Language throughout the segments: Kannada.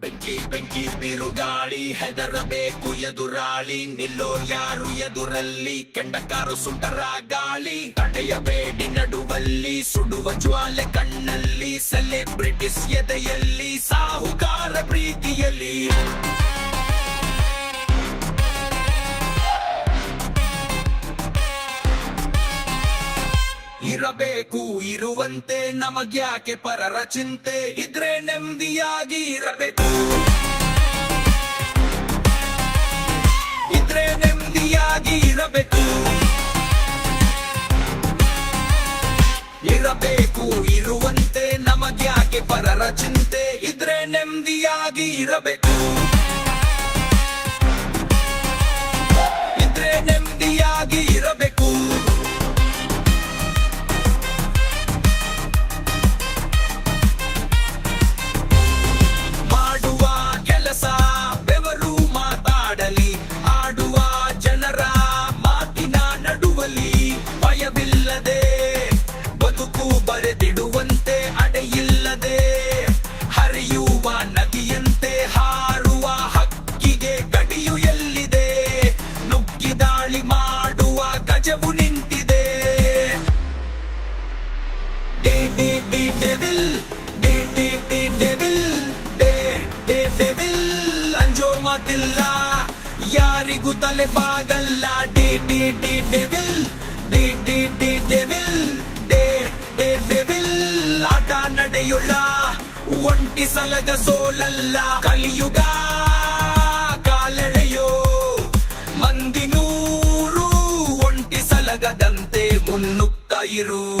ಬೆಂಕಿ ಬೆಂಕಿ ಬಿರುಗಾಳಿ ಹೆದರಬೇಕು ಎದುರಾಳಿ, ನಿಲ್ಲೋ ಯಾರು ಎದುರಲ್ಲಿ, ಕೆಂಡಕಾರು ಸುಂಟರ ಗಾಳಿ ತಡೆಯಬೇಡಿ ನಡುವಲ್ಲಿ, ಸುಡುವ ಜ್ವಾಲೆ ಕಣ್ಣಲ್ಲಿ ಸೆಲೆಬ್ರಿಟಿಸ್ ಎದೆಯಲ್ಲಿ, ಸಾಹುಕಾರ ಪ್ರೀತಿಯಲ್ಲಿ. ಇರಬೇಕು, ಇರುವಂತೆ ನಮಗ್ಯಾಕೆ ಪರರ ಚಿಂತೆ ಇದ್ರೆ ನೆಮ್ಮದಿಯಾಗಿ ಇರಬೇಕು. ಇದ್ರೆ ನೆಮ್ಮದಿಯಾಗಿ ಇರಬೇಕು. ಇರಬೇಕು, ಇರುವಂತೆ ನಮಗ್ಯಾಕೆ ಪರರ ಚಿಂತೆ ಇದ್ರೆ ನೆಮ್ಮದಿಯಾಗಿ ಇರಬೇಕು. ಇದ್ರೆ ನೆಮ್ಮದಿಯಾಗಿ రాజము నింటిదే డెవిల్ ಅಂಜೋಮದಿಲ್ಲ ಯಾರಿಗೂ ತಲೆ ಬಾಗಲ್ಲ D D D devil D D D devil day day devil ಆಟ ನಡೆಯುಳ್ಳ ಒಂಟಿ ಸಲಗ ಸೋಲಲ್ಲ ಕಲಿಯುಗ ಒಂಟಿ ಮುನ್ನುಕ್ತ ಇರು.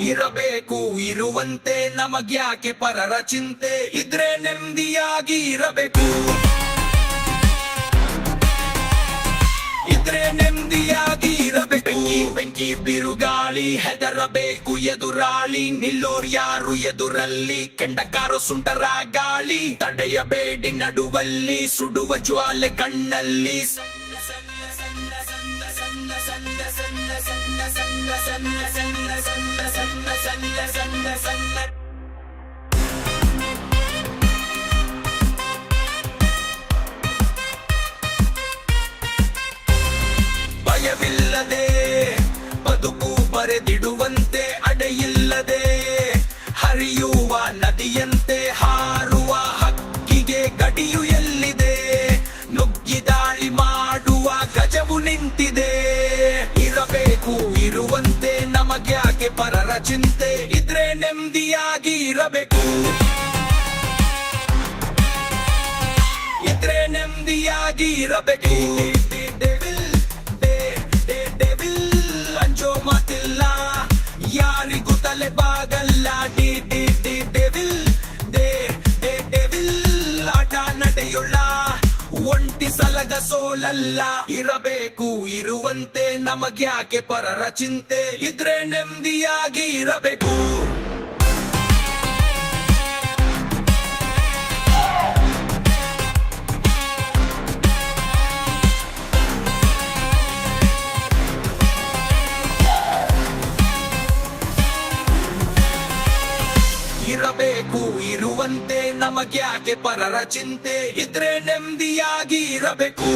ಇರಬೇಕು, ಇರುವಂತೆ ನಮಗ್ಯಾಕೆ ಪರರ ಚಿಂತೆ? ಇದ್ರೆ ನೆಮ್ಮದಿಯಾಗಿ ಇರಬೇಕು. ಇದ್ರೆ ನೆಮ್ಮದಿಯಾಗಿ ಇರಬೇಕು. ಬೆಂಕಿ ಬೆಂಕಿ ಬಿರುಗಾಳಿ ಹೆದರಬೇಕು. ಎದುರಾಳಿ ನಿಲ್ಲೋರ್ ಯಾರು? ಎದುರಲ್ಲಿ ಕೆಂಡಕಾರು ಸುಂಟರ ಗಾಳಿ. ತಡೆಯಬೇಡಿ ನಡುವಲ್ಲಿ, ಸುಡುವ ಜ್ವಾಲೆ ಕಣ್ಣಲ್ಲಿ. ಭಯವಿಲ್ಲದೆ ಬದುಕು ಬರೆದಿಡುವಂತೆ ಅಡೆಯಿಲ್ಲದೆ ಹರಿಯುವ ನದಿಯಂತೆ ಹಾರುವ ಹಕ್ಕಿಗೆ ಗಡಿಯು ಎಲ್ಲಿದೆ ನುಗ್ಗಿ ದಾಳಿ ಮಾಡುವ ಗಜವು ನಿಂತಿದೆ. ನಮಗ್ಯಾಕೆ ಪರರ ಚಿಂತೆ ಇದ್ರೆ ನೆಮ್ಮದಿಯಾಗಿ ಇರಬೇಕು. ಇದ್ರೆ ನೆಮ್ಮದಿಯಾಗಿ ಇರಬೇಕು. ಅಂಜೋ ಮಾತಿಲ್ಲ. ಯಾರಿಗೂ ತಲೆ ಬಾಗಲ್ಲ. ಒಂಟಿ ಸಲಗ ಸೋಲಲ್ಲ. ಇರಬೇಕು ಇರುವಂತೆ ನಮಗ್ಯಾಕೆ ಪರರ ಚಿಂತೆ. ಇದ್ರೆ ನೆಮ್ಮದಿಯಾಗಿ ಇರಬೇಕು. ಇರಬೇಕು ಇರುವಂತೆ ನಮಗ್ಯಾಕೆ ಪರರ ಚಿಂತೆ? ಇದ್ರೆ ನೆಮ್ಮದಿಯಾಗಿ ಇರಬೇಕು.